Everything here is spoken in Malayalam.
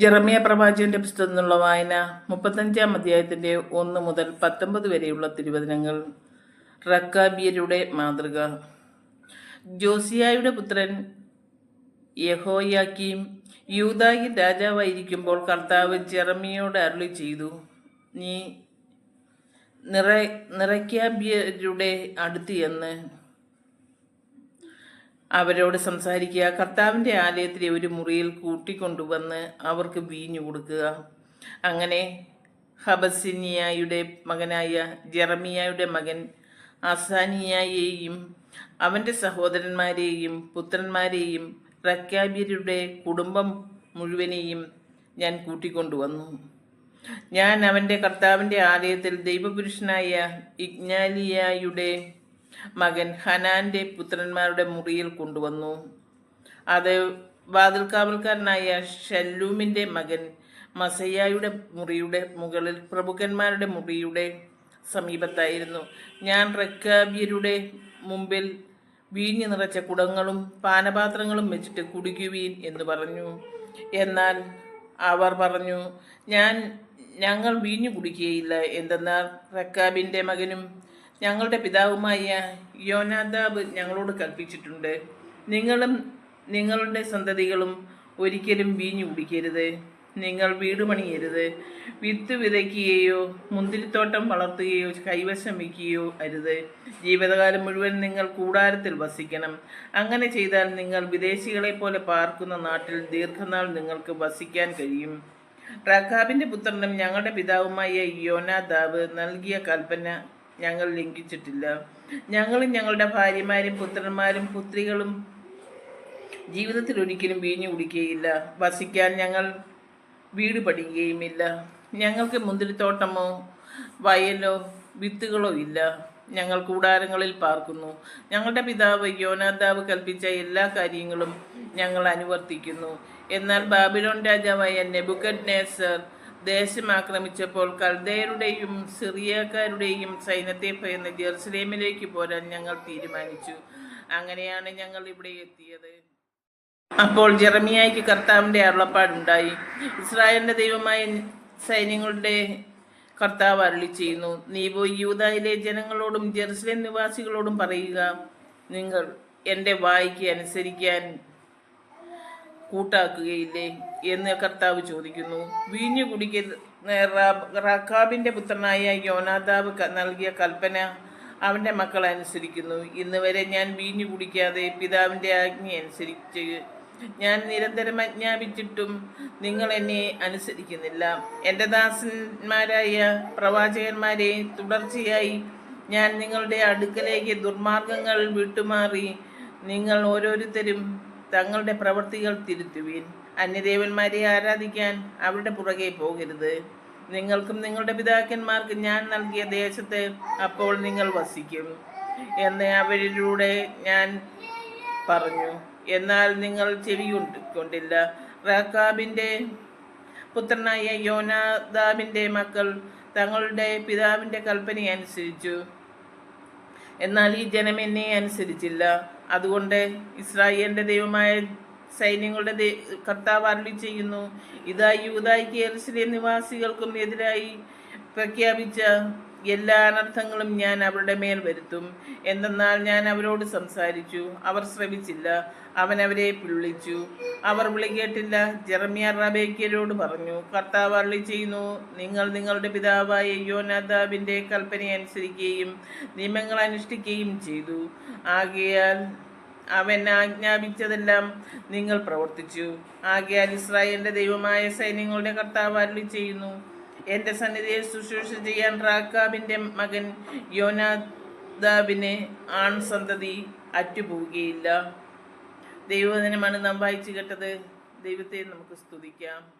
ജെറമിയ പ്രവാചകന്റെ പുസ്തകത്തിൽ നിന്നുള്ള വായന മുപ്പത്തഞ്ചാം അധ്യായത്തിന്റെ ഒന്ന് മുതൽ പത്തൊമ്പത് വരെയുള്ള തിരുവചനങ്ങൾ. റക്കാബിയരുടെ മാതൃക. ജോസിയായുടെ പുത്രൻ യഹോയാക്കിയും യൂതായിൽ രാജാവായിരിക്കുമ്പോൾ കർത്താവ് ജെറമിയോട് അരുളി ചെയ്തു നീ നിറ നിറയ്ക്കാബിയരുടെ അടുത്ത് എന്ന് അവരോട് സംസാരിക്കുക. കർത്താവിന്റെ ആലയത്തിലെ ഒരു മുറിയിൽ കൂട്ടിക്കൊണ്ടുവന്ന് അവർക്ക് വീഞ്ഞു കൊടുക്കുക. അങ്ങനെ ഹബസിനിയായുടെ മകനായ ജെറമിയായുടെ മകൻ അസാനിയായെയും അവന്റെ സഹോദരന്മാരെയും പുത്രന്മാരെയും റക്കാബിയരുടെ കുടുംബം മുഴുവനെയും ഞാൻ കൂട്ടിക്കൊണ്ടുവന്നു. ഞാൻ അവന്റെ കർത്താവിന്റെ ആലയത്തിൽ ദൈവപുരുഷനായ ഇഗ്നാലിയായുടെ മകൻ ഹനാന്റെ പുത്രന്മാരുടെ മുറിയിൽ കൊണ്ടുവന്നു. അത് വാതിൽക്കാവൽക്കാരനായ ഷല്ലൂമിന്റെ മകൻ മസയ്യായുടെ മുറിയുടെ മുകളിൽ പ്രഭുക്കന്മാരുടെ മുറിയുടെ സമീപത്തായിരുന്നു. ഞാൻ റക്കാബ്യരുടെ മുമ്പിൽ വീഞ്ഞു നിറച്ച കുടങ്ങളും പാനപാത്രങ്ങളും വെച്ചിട്ട് കുടിക്കുവീൻ എന്ന് പറഞ്ഞു. എന്നാൽ അവർ പറഞ്ഞു ഞാൻ ഞങ്ങൾ വീഞ്ഞു കുടിക്കുകയില്ല. എന്തെന്നാൽ റക്കാബിന്റെ മകനും ഞങ്ങളുടെ പിതാവുമായ യോനാദാബ് ഞങ്ങളോട് കൽപ്പിച്ചിട്ടുണ്ട്. നിങ്ങളും നിങ്ങളുടെ സന്തതികളും ഒരിക്കലും വീഞ്ഞു കുടിക്കരുത്. നിങ്ങൾ വീട് പണിയരുത്. വിത്ത് വിതയ്ക്കുകയോ മുന്തിരിത്തോട്ടം വളർത്തുകയോ കൈവശം വയ്ക്കുകയോ അരുത്. ജീവിതകാലം മുഴുവൻ നിങ്ങൾ കൂടാരത്തിൽ വസിക്കണം. അങ്ങനെ ചെയ്താൽ നിങ്ങൾ വിദേശികളെ പോലെ പാർക്കുന്ന നാട്ടിൽ ദീർഘനാൾ നിങ്ങൾക്ക് വസിക്കാൻ കഴിയും. റഖാബിന്റെ പുത്രനും ഞങ്ങളുടെ പിതാവുമായ യോനാദാവ് നൽകിയ കൽപ്പന ഞങ്ങൾ ലംഘിച്ചിട്ടില്ല. ഞങ്ങളും ഞങ്ങളുടെ ഭാര്യമാരും പുത്രന്മാരും പുത്രികളും ജീവിതത്തിൽ ഒരിക്കലും വീഞ്ഞു കുടിക്കുകയില്ല. വസിക്കാൻ ഞങ്ങൾ വീട് പണിയുകയുമില്ല. ഞങ്ങൾക്ക് മുന്തിരിത്തോട്ടമോ വയലോ വിത്തുകളോ ഇല്ല. ഞങ്ങൾ കൂടാരങ്ങളിൽ പാർക്കുന്നു. ഞങ്ങളുടെ പിതാവ് യോനാദാവ് കൽപ്പിച്ച എല്ലാ കാര്യങ്ങളും ഞങ്ങൾ അനുവർത്തിക്കുന്നു. എന്നാൽ ബാബിലോൺ രാജാവായ നെബുക്കഡ് നേസർ ദേശം ആക്രമിച്ചപ്പോൾ കൽദയരുടെയും സിറിയക്കാരുടെയും സൈന്യത്തെ ഭയന്ന് ജെറുസലേമിലേക്ക് പോരാൻ ഞങ്ങൾ തീരുമാനിച്ചു. അങ്ങനെയാണ് ഞങ്ങൾ ഇവിടെ എത്തിയത്. അപ്പോൾ ജെറമിയായിക്ക് കർത്താവിന്റെ അരുളപ്പാടുണ്ടായി. ഇസ്രായേലിന്റെ ദൈവമായ സൈന്യങ്ങളുടെ കർത്താവ് അരുളി ചെയ്യുന്നു നീ പോയി യൂതായിലെ ജനങ്ങളോടും ജെറുസലേം നിവാസികളോടും പറയുക. നിങ്ങൾ എന്റെ വായിക്ക് അനുസരിക്കാൻ കൂട്ടാക്കുകയില്ലേ എന്ന് കർത്താവ് ചോദിക്കുന്നു. വീഞ്ഞു കുടിക്കുന്ന റഖാബിന്റെ പുത്രനായ യോനാദാബ് ക- നൽകിയ കൽപ്പന അവന്റെ മക്കൾ അനുസരിക്കുന്നു. ഇന്ന് വരെ ഞാൻ വീഞ്ഞു കുടിക്കാതെ പിതാവിന്റെ ആജ്ഞ അനുസരിച്ച് ഞാൻ നിരന്തരം ആജ്ഞാപിച്ചിട്ടും നിങ്ങൾ എന്നെ അനുസരിക്കുന്നില്ല. എന്റെ ദാസന്മാരായ പ്രവാചകന്മാരെ തുടർച്ചയായി ഞാൻ നിങ്ങളുടെ അടുക്കലേക്ക് ദുർമാർഗങ്ങൾ വിട്ടുമാറി നിങ്ങൾ ഓരോരുത്തരും തങ്ങളുടെ പ്രവൃത്തികൾ തിരുത്തുവിൻ. അന്യദേവന്മാരെ ആരാധിക്കാൻ അവരുടെ പുറകെ പോകരുത്. നിങ്ങൾക്കും നിങ്ങളുടെ പിതാക്കന്മാർക്ക് ഞാൻ നൽകിയ ദേശത്ത് അപ്പോൾ നിങ്ങൾ വസിക്കും എന്ന് അവരിലൂടെ ഞാൻ പറഞ്ഞു. എന്നാൽ നിങ്ങൾ ചെവി കൊണ്ട്- കൊണ്ടില്ല റാക്കാബിന്റെ പുത്രനായ യോനാദാബിന്റെ മക്കൾ തങ്ങളുടെ പിതാവിന്റെ കൽപ്പന അനുസരിച്ചു എന്നാൽ ഈ ജനം എന്നെ അനുസരിച്ചില്ല. അതുകൊണ്ട് ഇസ്രായേലിന്റെ ദൈവമായ സൈന്യങ്ങളുടെ കർത്താവ് അരളി ചെയ്യുന്നു. ഇതായി യൂതായിക്ക് കേരളീയ നിവാസികൾക്കും എതിരായി പ്രഖ്യാപിച്ച എല്ലാ അനർത്ഥങ്ങളും ഞാൻ അവരുടെ മേൽ വരുത്തും. എന്തെന്നാൽ ഞാൻ അവരോട് സംസാരിച്ചു. അവർ ശ്രമിച്ചില്ല അവൻ അവരെ പിള്ളിച്ചു. അവർ വിളികേട്ടില്ല ജെറമിയ റബേക്കരോട് പറഞ്ഞു കർത്താവ് അള്ളി ചെയ്യുന്നു നിങ്ങൾ നിങ്ങളുടെ പിതാവായ യോനാദാബിന്റെ കൽപ്പന അനുസരിക്കുകയും നിയമങ്ങൾ അനുഷ്ഠിക്കുകയും ചെയ്തു. ആകയാൽ അവൻ ആജ്ഞാപിച്ചതെല്ലാം നിങ്ങൾ പ്രവർത്തിച്ചു. ആകയാൽ ഇസ്രായേലിന്റെ ദൈവമായ സൈന്യങ്ങളുടെ കർത്താവ് അരുളി ചെയ്യുന്നു എന്റെ സന്നിധിയിൽ ശുശ്രൂഷ ചെയ്യാൻ റാക്കാബിന്റെ മകൻ യോനാദാബിന് ആൺ സന്തതി അറ്റുപോവുകയില്ല. ദൈവദിനമാണ് നാം വായിച്ചു കേട്ടത്. ദൈവത്തെ നമുക്ക് സ്തുതിക്കാം.